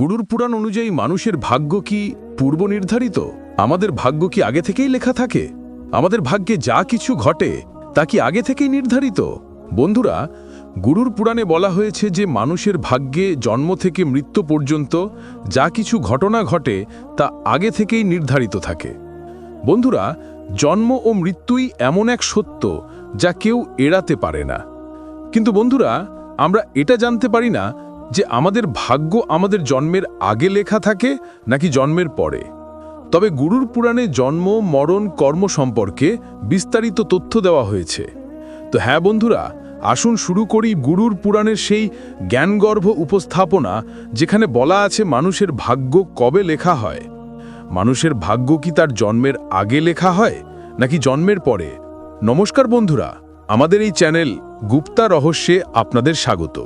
গুরুর পুরাণ অনুযায়ী মানুষের ভাগ্য কি পূর্ব নির্ধারিত আমাদের ভাগ্য কি আগে থেকেই লেখা থাকে? আমাদের ভাগ্যে যা কিছু ঘটে, তা কি আগে থেকেই নির্ধারিত? বন্ধুরা, গুরুর পুরাণে বলা হয়েছে যে মানুষের ভাগ্যে জন্ম থেকে মৃত্যু পর্যন্ত যা কিছু ঘটনা ঘটে, তা আগে থেকেই নির্ধারিত থাকে। বন্ধুরা, জন্ম ও মৃত্যুই এমন এক সত্য যা কেউ এড়াতে পারে না। কিন্তু বন্ধুরা, আমরা এটা জানতে পারি না যে আমাদের ভাগ্য আমাদের জন্মের আগে লেখা থাকে নাকি জন্মের পরে। তবে গুরুর পুরাণে জন্ম, মরণ, কর্ম সম্পর্কে বিস্তারিত তথ্য দেওয়া হয়েছে। তো হ্যাঁ বন্ধুরা, আসুন শুরু করি গুরুর পুরাণের সেই জ্ঞানগর্ভ উপস্থাপনা, যেখানে বলা আছে মানুষের ভাগ্য কবে লেখা হয়। মানুষের ভাগ্য কি তার জন্মের আগে লেখা হয়, নাকি জন্মের পরে? নমস্কার বন্ধুরা, আমাদের এই চ্যানেল গুপ্তা রহস্যে আপনাদের স্বাগত।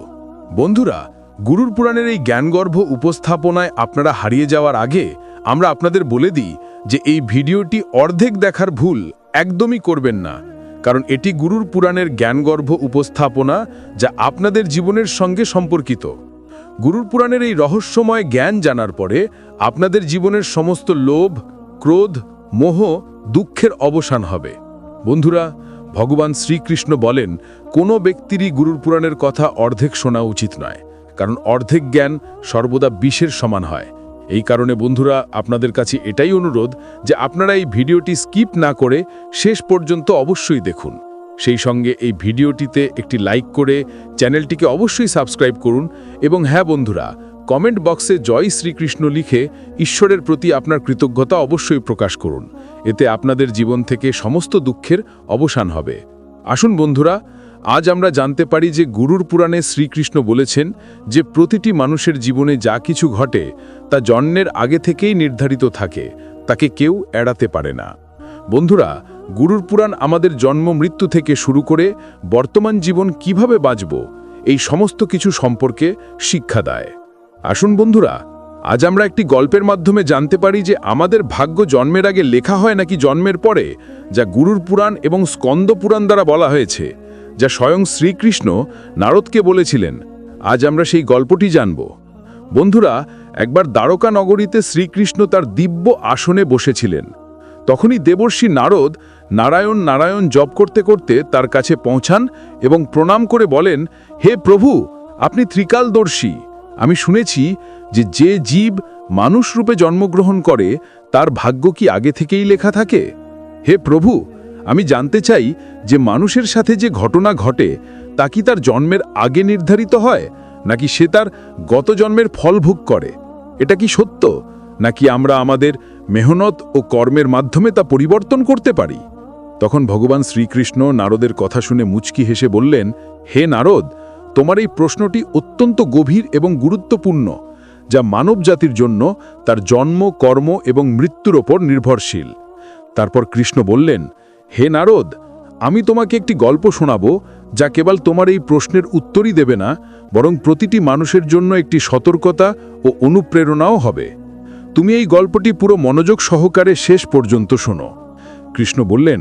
বন্ধুরা গুরুর পুরাণের এই জ্ঞানগর্ভ উপস্থাপনায় আপনারা হারিয়ে যাওয়ার আগে আমরা আপনাদের বলে দিই যে এই ভিডিওটি অর্ধেক দেখার ভুল একদমই করবেন না। কারণ এটি গুরুর পুরাণের জ্ঞানগর্ভ উপস্থাপনা যা আপনাদের জীবনের সঙ্গে সম্পর্কিত। গুরুর পুরাণের এই রহস্যময় জ্ঞান জানার পরে আপনাদের জীবনের সমস্ত লোভ, ক্রোধ, মোহ, দুঃখের অবসান হবে। বন্ধুরা, ভগবান শ্রীকৃষ্ণ বলেন, কোনো ব্যক্তিরই গুরুর পুরাণের কথা অর্ধেক শোনা উচিত নয়। কারণ অর্ধেক জ্ঞান সর্বদা বিষের সমান হয়। এই কারণে বন্ধুরা, আপনাদের কাছে এটাই অনুরোধ যে আপনারা এই ভিডিওটি স্কিপ না করে শেষ পর্যন্ত অবশ্যই দেখুন। সেই সঙ্গে এই ভিডিওটিতে একটি লাইক করে চ্যানেলটিকে অবশ্যই সাবস্ক্রাইব করুন এবং হ্যাঁ বন্ধুরা, কমেন্ট বক্সে জয় শ্রীকৃষ্ণ লিখে ঈশ্বরের প্রতি আপনার কৃতজ্ঞতা অবশ্যই প্রকাশ করুন। এতে আপনাদের জীবন থেকে সমস্ত দুঃখের অবসান হবে। আসুন বন্ধুরা আজ আমরা জানতে পারি যে গুরুর পুরাণে শ্রীকৃষ্ণ বলেছেন যে প্রতিটি মানুষের জীবনে যা কিছু ঘটে, তা জন্মের আগে থেকেই নির্ধারিত থাকে, তাকে কেউ এড়াতে পারে না। বন্ধুরা, গুরুর পুরাণ আমাদের জন্ম মৃত্যু থেকে শুরু করে বর্তমান জীবন কীভাবে বাঁচব, এই সমস্ত কিছু সম্পর্কে শিক্ষা দেয়। আসুন বন্ধুরা, আজ আমরা একটি গল্পের মাধ্যমে জানতে পারি যে আমাদের ভাগ্য জন্মের আগে লেখা হয় নাকি জন্মের পরে, যা গুরুর পুরাণ এবং স্কন্দ পুরাণ দ্বারা বলা হয়েছে। যা স্বয়ং শ্রীকৃষ্ণ নারদকে বলেছিলেন, আজ আমরা সেই গল্পটি জানব। বন্ধুরা, একবার দ্বারকা নগরীতে শ্রীকৃষ্ণ তার দিব্য আসনে বসেছিলেন। তখনই দেবর্ষী নারদ নারায়ণ নারায়ণ জপ করতে করতে তার কাছে পৌঁছান এবং প্রণাম করে বলেন, হে প্রভু, আপনি ত্রিকালদর্শী। আমি শুনেছি যে যে জীব মানুষ রূপে জন্মগ্রহণ করে, তার ভাগ্য কি আগে থেকেই লেখা থাকে? হে প্রভু আমি জানতে চাই যে মানুষের সাথে যে ঘটনা ঘটে, তা কি তার জন্মের আগে নির্ধারিত হয়, নাকি সে তার গত জন্মের ফল ভোগ করে? এটা কি সত্য? নাকি আমরা আমাদের মেহনত ও কর্মের মাধ্যমে তা পরিবর্তন করতে পারি? তখন ভগবান শ্রীকৃষ্ণ নারদের কথা শুনে মুচকি হেসে বললেন, হে নারদ, তোমার এই প্রশ্নটি অত্যন্ত গভীর এবং গুরুত্বপূর্ণ, যা মানব জাতির জন্য তার জন্ম, কর্ম এবং মৃত্যুর ওপর নির্ভরশীল। তারপর কৃষ্ণ বললেন হে নারদ, আমি তোমাকে একটি গল্প শোনাব যা কেবল তোমার এই প্রশ্নের উত্তরই দেবে না, বরং প্রতিটি মানুষের জন্য একটি সতর্কতা ও অনুপ্রেরণাও হবে। তুমি এই গল্পটি পুরো মনোযোগ সহকারে শেষ পর্যন্ত শোনো। কৃষ্ণ বললেন,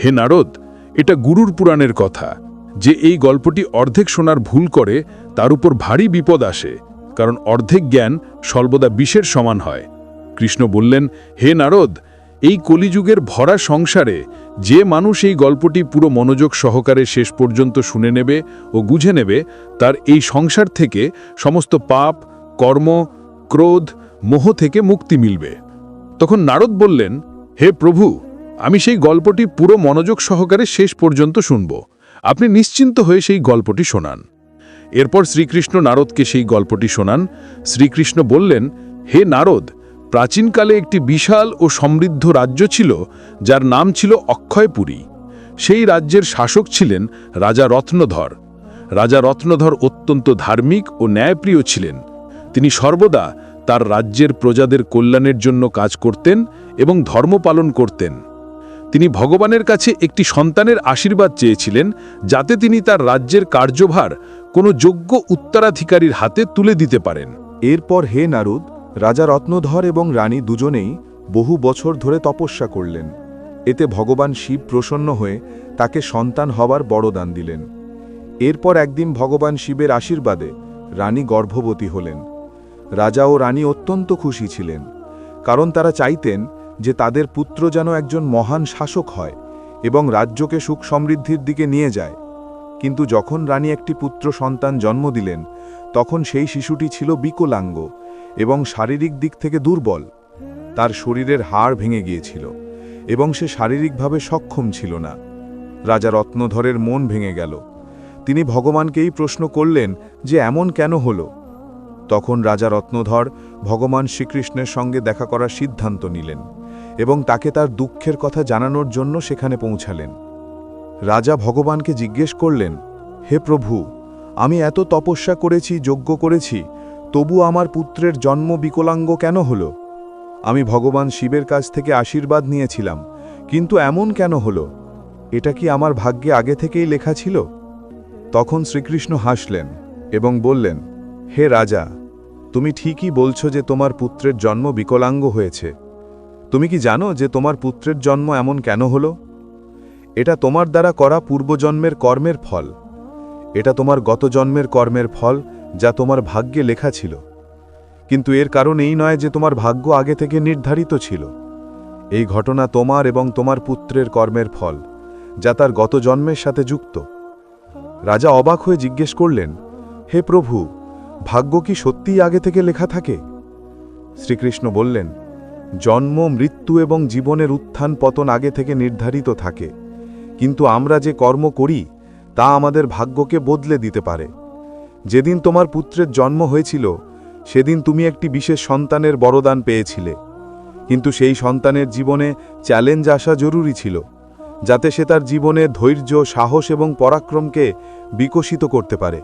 হে নারদ, এটা গুরুর পুরাণের কথা। যে এই গল্পটি অর্ধেক শোনার ভুল করে, তার উপর ভারী বিপদ আসে, কারণ অর্ধেক জ্ঞান সর্বদা বিষের সমান হয়। কৃষ্ণ বললেন, হে নারদ এই কলিযুগের ভরা সংসারে যে মানুষ এই গল্পটি পুরো মনোযোগ সহকারে শেষ পর্যন্ত শুনে নেবে ও বুঝে নেবে, তার এই সংসার থেকে সমস্ত পাপ, কর্ম, ক্রোধ, মোহ থেকে মুক্তি মিলবে। তখন নারদ বললেন, হে প্রভু, আমি সেই গল্পটি পুরো মনোযোগ সহকারে শেষ পর্যন্ত শুনব। আপনি নিশ্চিন্ত হয়ে সেই গল্পটি শোনান। এরপর শ্রীকৃষ্ণ নারদকে সেই গল্পটি শোনান। শ্রীকৃষ্ণ বললেন, হে নারদ প্রাচীনকালে একটি বিশাল ও সমৃদ্ধ রাজ্য ছিল, যার নাম ছিল অক্ষয়পুরী। সেই রাজ্যের শাসক ছিলেন রাজা রত্নধর। রাজা রত্নধর অত্যন্ত ধার্মিক ও ন্যায়প্রিয় ছিলেন। তিনি সর্বদা তার রাজ্যের প্রজাদের কল্যাণের জন্য কাজ করতেন এবং ধর্ম পালন করতেন। তিনি ভগবানের কাছে একটি সন্তানের আশীর্বাদ চেয়েছিলেন, যাতে তিনি তার রাজ্যের কার্যভার কোনো যোগ্য উত্তরাধিকারীর হাতে তুলে দিতে পারেন। এরপর হে নারদ রাজা রত্নধর এবং রানী দুজনেই বহু বছর ধরে তপস্যা করলেন। এতে ভগবান শিব প্রসন্ন হয়ে তাকে সন্তান হবার বড়দান দিলেন। এরপর একদিন ভগবান শিবের আশীর্বাদে রানী গর্ভবতী হলেন। রাজা ও রানী অত্যন্ত খুশি ছিলেন, কারণ তারা চাইতেন যে তাদের পুত্র যেন একজন মহান শাসক হয় এবং রাজ্যকে সুখ সমৃদ্ধির দিকে নিয়ে যায়। কিন্তু যখন রানী একটি পুত্র সন্তান জন্ম দিলেন, তখন সেই শিশুটি ছিল বিকলাঙ্গ এবং শারীরিক দিক থেকে দুর্বল। তার শরীরের হাড় ভেঙে গিয়েছিল এবং সে শারীরিকভাবে সক্ষম ছিল না। রাজা রত্নধরের মন ভেঙে গেল। তিনি ভগবানকেই প্রশ্ন করলেন যে এমন কেন হল? তখন রাজা রত্নধর ভগবান শ্রীকৃষ্ণের সঙ্গে দেখা করার সিদ্ধান্ত নিলেন এবং তাকে তার দুঃখের কথা জানানোর জন্য সেখানে পৌঁছালেন। রাজা ভগবানকে জিজ্ঞেস করলেন, হে প্রভু, আমি এত তপস্যা করেছি, যজ্ঞ করেছি তবু আমার পুত্রের জন্ম বিকলাঙ্গ কেন হল? আমি ভগবান শিবের কাছ থেকে আশীর্বাদ নিয়েছিলাম, কিন্তু এমন কেন হল? এটা কি আমার ভাগ্যে আগে থেকেই লেখা ছিল? তখন শ্রীকৃষ্ণ হাসলেন এবং বললেন, হে রাজা, তুমি ঠিকই বলছো যে তোমার পুত্রের জন্ম বিকলাঙ্গ হয়েছে। তুমি কি জানো যে তোমার পুত্রের জন্ম এমন কেন হল? এটা তোমার দ্বারা করা পূর্বজন্মের কর্মের ফল। এটা তোমার গত জন্মের কর্মের ফল যা তোমার ভাগ্যে লেখা ছিল। কিন্তু এর কারণ এই নয় যে তোমার ভাগ্য আগে থেকে নির্ধারিত ছিল। এই ঘটনা তোমার এবং তোমার পুত্রের কর্মের ফল, যা তার গত জন্মের সাথে যুক্ত। রাজা অবাক হয়ে জিজ্ঞেস করলেন, হে প্রভু, ভাগ্য কি সত্যিই আগে থেকে লেখা থাকে? শ্রীকৃষ্ণ বললেন, জন্ম, মৃত্যু এবং জীবনের উত্থান পতন আগে থেকে নির্ধারিত থাকে। কিন্তু আমরা যে কর্ম করি, তা আমাদের ভাগ্যকে বদলে দিতে পারে। যেদিন তোমার পুত্রের জন্ম হয়েছিল, সেদিন তুমি একটি বিশেষ সন্তানের বরদান পেয়েছিলে। কিন্তু সেই সন্তানের জীবনে চ্যালেঞ্জ আসা জরুরি ছিল, যাতে সে তার জীবনে ধৈর্য, সাহস এবং পরাক্রমকে বিকশিত করতে পারে।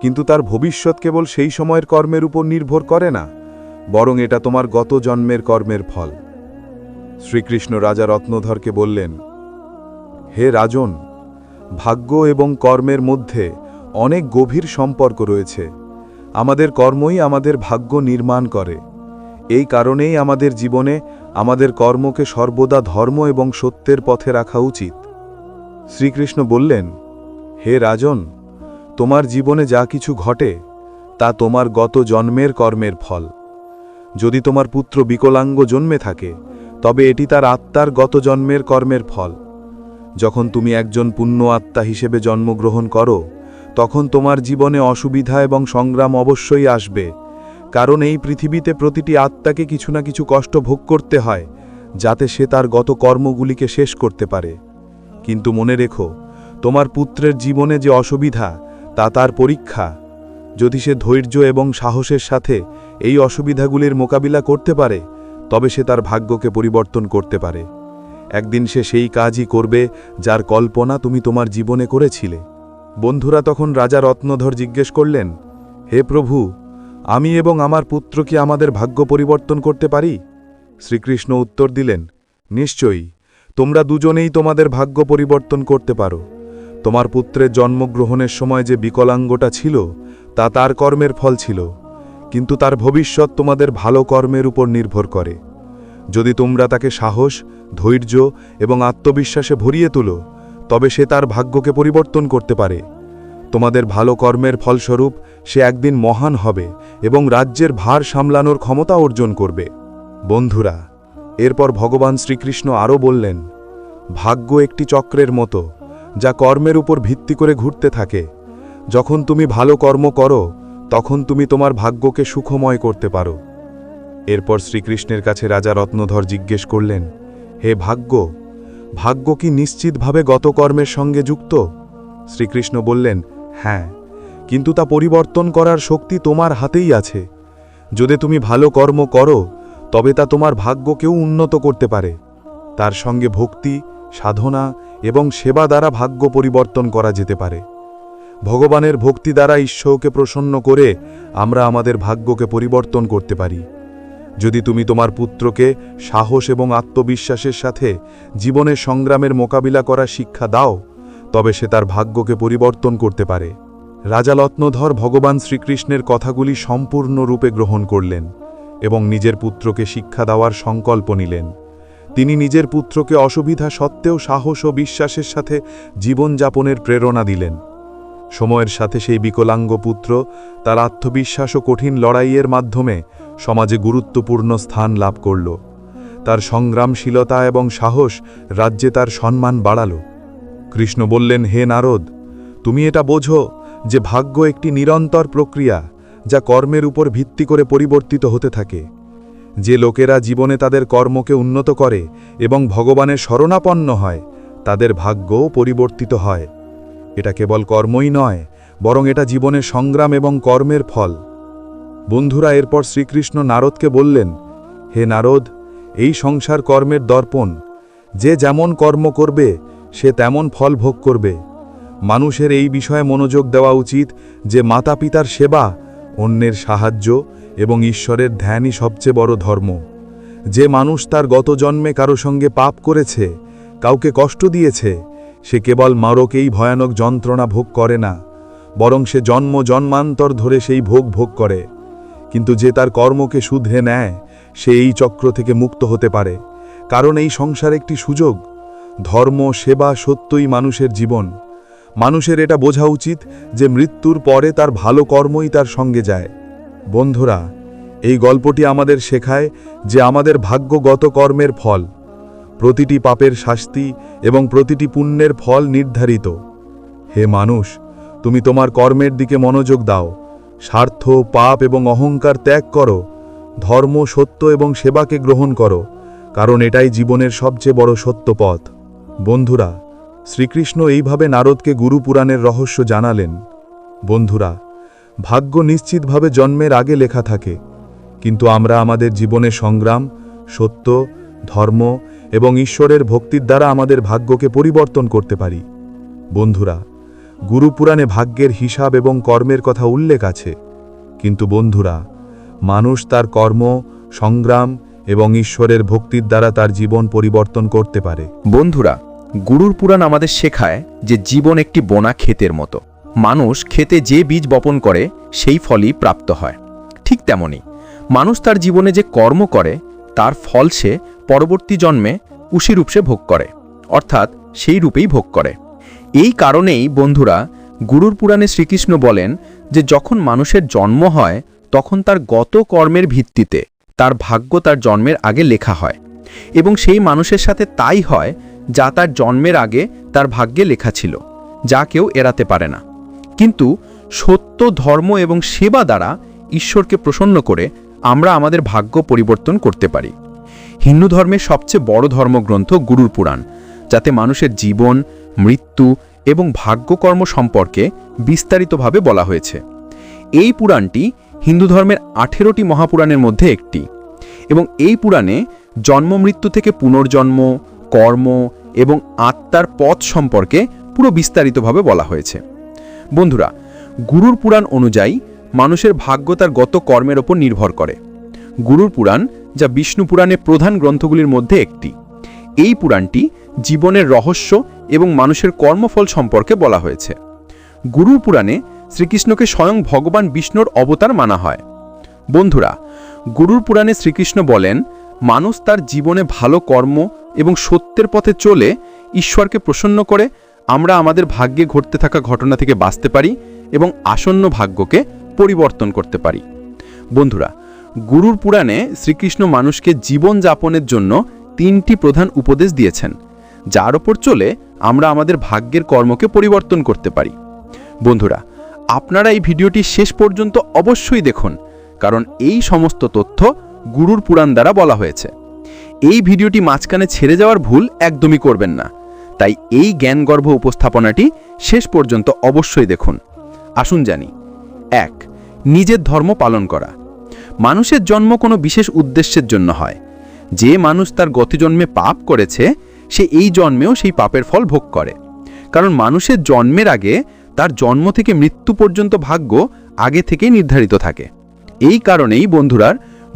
কিন্তু তার ভবিষ্যৎ কেবল সেই সময়ের কর্মের উপর নির্ভর করে না, বরং এটা তোমার গত জন্মের কর্মের ফল। শ্রীকৃষ্ণ রাজা রত্নধরকে বললেন, হে রাজন, ভাগ্য এবং কর্মের মধ্যে অনেক গভীর সম্পর্ক রয়েছে। আমাদের কর্মই আমাদের ভাগ্য নির্মাণ করে। এই কারণেই আমাদের জীবনে আমাদের কর্মকে সর্বদা ধর্ম এবং সত্যের পথে রাখা উচিত। শ্রীকৃষ্ণ বললেন, হে রাজন, তোমার জীবনে যা কিছু ঘটে, তা তোমার গত জন্মের কর্মের ফল। যদি তোমার পুত্র বিকলাঙ্গ জন্মে থাকে, তবে এটি তার আত্মার গত জন্মের কর্মের ফল। যখন তুমি একজন পুণ্য আত্মা হিসেবে জন্মগ্রহণ করো তখন তোমার জীবনে অসুবিধা এবং সংগ্রাম অবশ্যই আসবে। কারণ এই পৃথিবীতে প্রতিটি আত্মাকে কিছু না কিছু কষ্ট ভোগ করতে হয়, যাতে সে তার গত কর্মগুলিকে শেষ করতে পারে। কিন্তু মনে রেখো, তোমার পুত্রের জীবনে যে অসুবিধা, তা তার পরীক্ষা। যদি সে ধৈর্য এবং সাহসের সাথে এই অসুবিধাগুলির মোকাবিলা করতে পারে, তবে সে তার ভাগ্যকে পরিবর্তন করতে পারে। একদিন সে সেই কাজই করবে, যার কল্পনা তুমি তোমার জীবনে করেছিলে। বন্ধুরা তখন রাজা রত্নধর জিজ্ঞেস করলেন, হে প্রভু, আমি এবং আমার পুত্র কি আমাদের ভাগ্য পরিবর্তন করতে পারি? শ্রীকৃষ্ণ উত্তর দিলেন, নিশ্চয়ই, তোমরা দুজনেই তোমাদের ভাগ্য পরিবর্তন করতে পারো। তোমার পুত্রের জন্মগ্রহণের সময় যে বিকলাঙ্গটা ছিল, তা তার কর্মের ফল ছিল, কিন্তু তার ভবিষ্যৎ তোমাদের ভালো কর্মের উপর নির্ভর করে। যদি তোমরা তাকে সাহস, ধৈর্য এবং আত্মবিশ্বাসে ভরিয়ে তুলো তবে সে তার ভাগ্যকে পরিবর্তন করতে পারে। তোমাদের ভালো কর্মের ফলস্বরূপ সে একদিন মহান হবে এবং রাজ্যের ভার সামলানোর ক্ষমতা অর্জন করবে। বন্ধুরা, এরপর ভগবান শ্রীকৃষ্ণ আরও বললেন, ভাগ্য একটি চক্রের মতো, যা কর্মের উপর ভিত্তি করে ঘুরতে থাকে। যখন তুমি ভালো কর্ম করো, তখন তুমি তোমার ভাগ্যকে সুখময় করতে পারো। এরপর শ্রীকৃষ্ণের কাছে রাজা রত্নধর জিজ্ঞেস করলেন, হে ভাগ্য ভাগ্য কি নিশ্চিতভাবে গত কর্মের সঙ্গে যুক্ত? শ্রীকৃষ্ণ বললেন হ্যাঁ কিন্তু তা পরিবর্তন করার শক্তি তোমার হাতেই আছে। যদি তুমি ভালো কর্ম করো, তবে তা তোমার ভাগ্যকেও উন্নত করতে পারে। তার সঙ্গে ভক্তি, সাধনা এবং সেবা দ্বারা ভাগ্য পরিবর্তন করা যেতে পারে। ভগবানের ভক্তি দ্বারা ঈশ্বরকে প্রসন্ন করে আমরা আমাদের ভাগ্যকে পরিবর্তন করতে পারি। যদি তুমি তোমার পুত্রকে সাহস এবং আত্মবিশ্বাসের সাথে জীবনের সংগ্রামের মোকাবিলা করার শিক্ষা দাও, তবে সে তার ভাগ্যকে পরিবর্তন করতে পারে। রাজা রত্নধর ভগবান শ্রীকৃষ্ণের কথাগুলি সম্পূর্ণরূপে গ্রহণ করলেন এবং নিজের পুত্রকে শিক্ষা দেওয়ার সংকল্প নিলেন। তিনি নিজের পুত্রকে অসুবিধা সত্ত্বেও সাহস ও বিশ্বাসের সাথে জীবনযাপনের প্রেরণা দিলেন। সময়ের সাথে সেই বিকলাঙ্গ পুত্র তার আত্মবিশ্বাস ও কঠিন লড়াইয়ের মাধ্যমে সমাজে গুরুত্বপূর্ণ স্থান লাভ করল। তার সংগ্রামশীলতা এবং সাহস রাজ্যে তার সম্মান বাড়াল। কৃষ্ণ বললেন, হে নারদ, তুমি এটা বোঝো যে ভাগ্য একটি নিরন্তর প্রক্রিয়া যা কর্মের উপর ভিত্তি করে পরিবর্তিত হতে থাকে। যে লোকেরা জীবনে তাদের কর্মকে উন্নত করে এবং ভগবানের শরণাপন্ন হয়, তাদের ভাগ্যও পরিবর্তিত হয়। এটা কেবল কর্মই নয়, বরং এটা জীবনের সংগ্রাম এবং কর্মের ফল। বন্ধুরা, এরপর শ্রীকৃষ্ণ নারদকে বললেন, হে নারদ, এই সংসার কর্মের দর্পণ। যে যেমন কর্ম করবে, সে তেমন ফল ভোগ করবে। মানুষের এই বিষয়ে মনোযোগ দেওয়া উচিত যে মাতা পিতার সেবা অন্যের সাহায্য এবং ঈশ্বরের ধ্যানই সবচেয়ে বড় ধর্ম। যে মানুষ তার গত জন্মে কারও সঙ্গে পাপ করেছে, কাউকে কষ্ট দিয়েছে, সে কেবল মারকেই ভয়ানক যন্ত্রণা ভোগ করে না, বরং সে জন্ম জন্মান্তর ধরে সেই ভোগ ভোগ করে। কিন্তু যে তার কর্মকে শুধরে নেয়, সে এই চক্র থেকে মুক্ত হতে পারে। কারণ এই সংসার একটি সুযোগ। ধর্ম, সেবা সত্যই মানুষের জীবন। মানুষের এটা বোঝা উচিত যে মৃত্যুর পরে তার ভালো কর্মই তার সঙ্গে যায়। বন্ধুরা, এই গল্পটি আমাদের শেখায় যে আমাদের ভাগ্যগত কর্মের ফল। প্রতিটি পাপের শাস্তি এবং প্রতিটি পুণ্যের ফল নির্ধারিত। হে মানুষ, তুমি তোমার কর্মের দিকে মনোযোগ দাও। স্বার্থ, পাপ এবং অহংকার ত্যাগ করো, ধর্ম, সত্য এবং সেবাকে গ্রহণ করো, কারণ এটাই জীবনের সবচেয়ে বড় সত্য পথ। বন্ধুরা, শ্রীকৃষ্ণ এইভাবে নারদকে গুরু পুরাণের রহস্য জানালেন। বন্ধুরা, ভাগ্য নিশ্চিতভাবে জন্মের আগে লেখা থাকে, কিন্তু আমরা আমাদের জীবনে সংগ্রাম, সত্য, ধর্ম এবং ঈশ্বরের ভক্তির দ্বারা আমাদের ভাগ্যকে পরিবর্তন করতে পারি। বন্ধুরা গুরুপুরাণে ভাগ্যের হিসাব এবং কর্মের কথা উল্লেখ আছে। কিন্তু বন্ধুরা, মানুষ তার কর্ম, সংগ্রাম এবং ঈশ্বরের ভক্তির দ্বারা তার জীবন পরিবর্তন করতে পারে। বন্ধুরা গুরুর পুরাণ আমাদের শেখায় যে জীবন একটি বোনা ক্ষেতের মতো। মানুষ খেতে যে বীজ বপন করে, সেই ফলই প্রাপ্ত হয়। ঠিক তেমনি, মানুষ তার জীবনে যে কর্ম করে, তার ফল সে পরবর্তী জন্মে উশি রূপসে ভোগ করে। অর্থাৎ সেই রূপেই ভোগ করে। এই কারণেই বন্ধুরা গুরুর পুরাণে শ্রীকৃষ্ণ বলেন যে যখন মানুষের জন্ম হয়, তখন তার গত কর্মের ভিত্তিতে তার ভাগ্য তার জন্মের আগে লেখা হয় এবং সেই মানুষের সাথে তাই হয় যা তার জন্মের আগে তার ভাগ্যে লেখা ছিল, যা কেউ এড়াতে পারে না। কিন্তু সত্য, ধর্ম এবং সেবা দ্বারা ঈশ্বরকে প্রসন্ন করে আমরা আমাদের ভাগ্য পরিবর্তন করতে পারি। হিন্দু ধর্মের সবচেয়ে বড় ধর্মগ্রন্থ গুরুর পুরাণ, যাতে মানুষের জীবন মৃত্যু এবং ভাগ্যকর্ম সম্পর্কে বিস্তারিতভাবে বলা হয়েছে। এই পুরাণটি হিন্দু ধর্মের আঠেরোটি মহাপুরাণের মধ্যে একটি এবং এই পুরাণে জন্ম, মৃত্যু থেকে পুনর্জন্ম, কর্ম এবং আত্মার পথ সম্পর্কে পুরো বিস্তারিতভাবে বলা হয়েছে। বন্ধুরা, গুরুর পুরাণ অনুযায়ী মানুষের ভাগ্য তার গত কর্মের ওপর নির্ভর করে। গুরুর পুরাণ, যা বিষ্ণু পুরাণে প্রধান গ্রন্থগুলির মধ্যে একটি। এই পুরাণটি জীবনের রহস্য এবং মানুষের কর্মফল সম্পর্কে বলা হয়েছে। গুরুর পুরাণে শ্রীকৃষ্ণকে স্বয়ং ভগবান বিষ্ণুর অবতার মানা হয়। বন্ধুরা গুরুর পুরাণে শ্রীকৃষ্ণ বলেন, মানুষ তার জীবনে ভালো কর্ম এবং সত্যের পথে চলে ঈশ্বরকে প্রসন্ন করে, আমরা আমাদের ভাগ্যে ঘটতে থাকা ঘটনা থেকে বাঁচতে পারি এবং আসন্ন ভাগ্যকে পরিবর্তন করতে পারি। বন্ধুরা, গুরুর পুরাণে শ্রীকৃষ্ণ মানুষকে জীবন যাপনের জন্য তিনটি প্রধান উপদেশ দিয়েছেন। যার ওপর চলে আমরা আমাদের ভাগ্যের কর্মকে পরিবর্তন করতে পারি। বন্ধুরা, আপনারা এই ভিডিওটি শেষ পর্যন্ত অবশ্যই দেখুন, কারণ এই সমস্ত তথ্য গুরুর পুরাণ দ্বারা বলা হয়েছে। এই ভিডিওটি মাঝখানে ছেড়ে যাওয়ার ভুল একদমই করবেন না। তাই এই জ্ঞানগর্ভ উপস্থাপনাটি শেষ পর্যন্ত অবশ্যই দেখুন। আসুন জানি, এক, নিজের ধর্ম পালন করা। মানুষের জন্ম কোনো বিশেষ উদ্দেশ্যের জন্য হয়। যে মানুষ তার গতজন্মে পাপ করেছে সে এই জন্মেও সেই পাপের ফল ভোগ করে। কারণ মানুষের জন্মের আগে তার জন্ম থেকে মৃত্যু পর্যন্ত ভাগ্য আগে থেকেই নির্ধারিত থাকে। এই কারণেই বন্ধুরার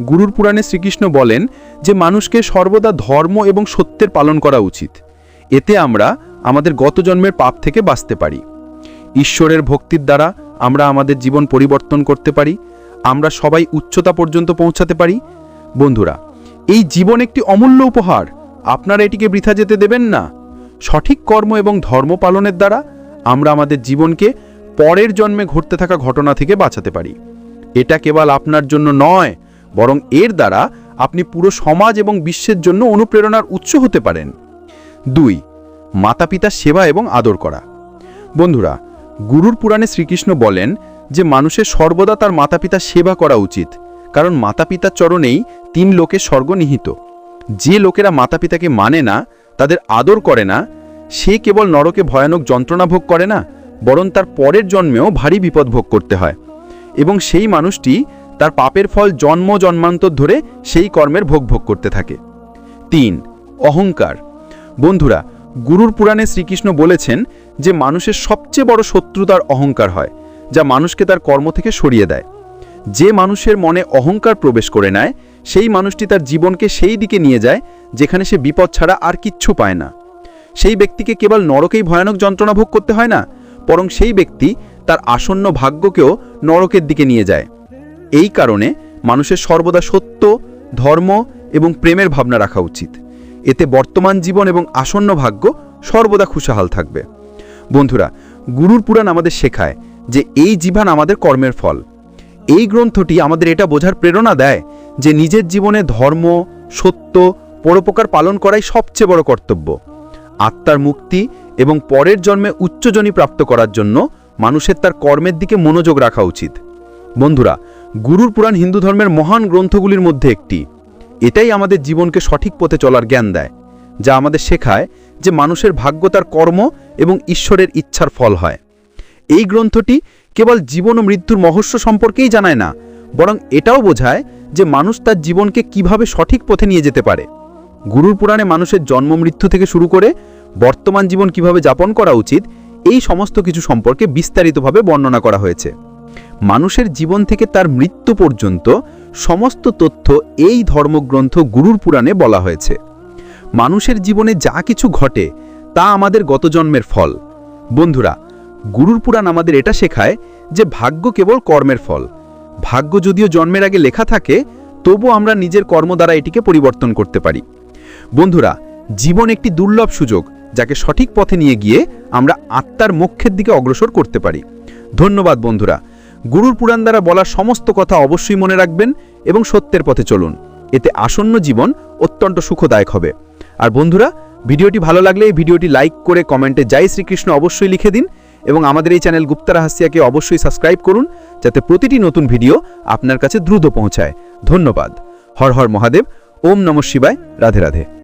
গুরুর পুরাণে শ্রীকৃষ্ণ বলেন যে মানুষকে সর্বদা ধর্ম এবং সত্যের পালন করা উচিত। এতে আমরা আমাদের গত জন্মের পাপ থেকে বাঁচতে পারি। ঈশ্বরের ভক্তির দ্বারা আমরা আমাদের জীবন পরিবর্তন করতে পারি। আমরা সবাই উচ্চতা পর্যন্ত পৌঁছাতে পারি। বন্ধুরা, এই জীবন একটি অমূল্য উপহার। আপনারা এটিকে বৃথা যেতে দেবেন না। সঠিক কর্ম এবং ধর্ম পালনের দ্বারা আমরা আমাদের জীবনকে পরের জন্মে ঘটতে থাকা ঘটনা থেকে বাঁচাতে পারি। এটা কেবল আপনার জন্য নয়, বরং এর দ্বারা আপনি পুরো সমাজ এবং বিশ্বের জন্য অনুপ্রেরণার উৎস হতে পারেন। দুই মাতা পিতার সেবা এবং আদর করা। বন্ধুরা, গুরুর পুরাণে শ্রীকৃষ্ণ বলেন যে মানুষের সর্বদা তার মাতা পিতার সেবা করা উচিত, কারণ মাতা পিতার চরণেই তিন লোকের স্বর্গ নিহিত। যে লোকেরা মাতা পিতাকে মানে না, তাদের আদর করে না, সে কেবল নরকে ভয়ানক যন্ত্রণা ভোগ করে না, বরং তার পরের জন্মেও ভারী বিপদ ভোগ করতে হয়। এবং সেই মানুষটি তার পাপের ফল জন্ম জন্মান্তর ধরে সেই কর্মের ভোগ ভোগ করতে থাকে। তিন, অহংকার। বন্ধুরা, গুরুর পুরাণে শ্রীকৃষ্ণ বলেছেন যে মানুষের সবচেয়ে বড় শত্রু তার অহংকার হয়, যা মানুষকে তার কর্ম থেকে সরিয়ে দেয়। যে মানুষের মনে অহংকার প্রবেশ করে নেয় সেই মানুষটি তার জীবনকে সেই দিকে নিয়ে যায়, যেখানে সে বিপদ ছাড়া আর কিচ্ছু পায় না। সেই ব্যক্তিকে কেবল নরকেই ভয়ানক যন্ত্রণা ভোগ করতে হয় না, বরং সেই ব্যক্তি তার আসন্ন ভাগ্যকেও নরকের দিকে নিয়ে যায়। এই কারণে মানুষের সর্বদা সত্য, ধর্ম এবং প্রেমের ভাবনা রাখা উচিত। এতে বর্তমান জীবন এবং আসন্ন ভাগ্য সর্বদা খুশহাল থাকবে। বন্ধুরা, গুরুর পুরাণ আমাদের শেখায় যে এই জীবন আমাদের কর্মের ফল। এই গ্রন্থটি আমাদের এটা বোঝার প্রেরণা দেয় যে নিজের জীবনে ধর্ম, সত্য, পরোপকার পালন করাই সবচেয়ে বড় কর্তব্য। আত্মার মুক্তি এবং পরের জন্মে উচ্চজনী প্রাপ্ত করার জন্য মানুষের তার কর্মের দিকে মনোযোগ রাখা উচিত। বন্ধুরা, গুরুর পুরাণ হিন্দু ধর্মের মহান গ্রন্থগুলির মধ্যে একটি। এটাই আমাদের জীবনকে সঠিক পথে চলার জ্ঞান দেয়, যা আমাদের শেখায় যে মানুষের ভাগ্য তার কর্ম এবং ঈশ্বরের ইচ্ছার ফল হয়। এই গ্রন্থটি কেবল জীবন ও মৃত্যুর মহস্য সম্পর্কেই জানায় না, বরং এটাও বোঝায় যে মানুষ তার জীবনকে কীভাবে সঠিক পথে নিয়ে যেতে পারে। গুরুর পুরাণে মানুষের জন্ম মৃত্যু থেকে শুরু করে বর্তমান জীবন কীভাবে যাপন করা উচিত, এই সমস্ত কিছু সম্পর্কে বিস্তারিতভাবে বর্ণনা করা হয়েছে। মানুষের জীবন থেকে তার মৃত্যু পর্যন্ত সমস্ত তথ্য এই ধর্মগ্রন্থ গুরুর পুরাণে বলা হয়েছে। মানুষের জীবনে যা কিছু ঘটে, তা আমাদের গত জন্মের ফল। বন্ধুরা গুরুর পুরাণ আমাদের এটা শেখায় যে ভাগ্য কেবল কর্মের ফল। ভাগ্য যদিও জন্মের আগে লেখা থাকে, তবু আমরা নিজের কর্ম দ্বারা এটিকে পরিবর্তন করতে পারি। বন্ধুরা, জীবন একটি দুর্লভ সুযোগ, যাকে সঠিক পথে নিয়ে গিয়ে আমরা আত্মার মোক্ষের দিকে অগ্রসর করতে পারি। ধন্যবাদ বন্ধুরা। গুরুর পুরাণ দ্বারা বলার সমস্ত কথা অবশ্যই মনে রাখবেন এবং সত্যের পথে চলুন। এতে আসন্ন জীবন অত্যন্ত সুখদায়ক হবে। আর বন্ধুরা, ভিডিওটি ভালো লাগলে এই ভিডিওটি লাইক করে কমেন্টে জয় শ্রীকৃষ্ণ অবশ্যই লিখে দিন। এবং আমাদের এই চ্যানেল গুপ্তা রাহাসিয়াকে অবশ্যই সাবস্ক্রাইব করুন, যাতে প্রতিটি নতুন ভিডিও আপনার কাছে দ্রুত পৌঁছায়। ধন্যবাদ। হর হর মহাদেব, ওম নম শিবায়, রাধে রাধে।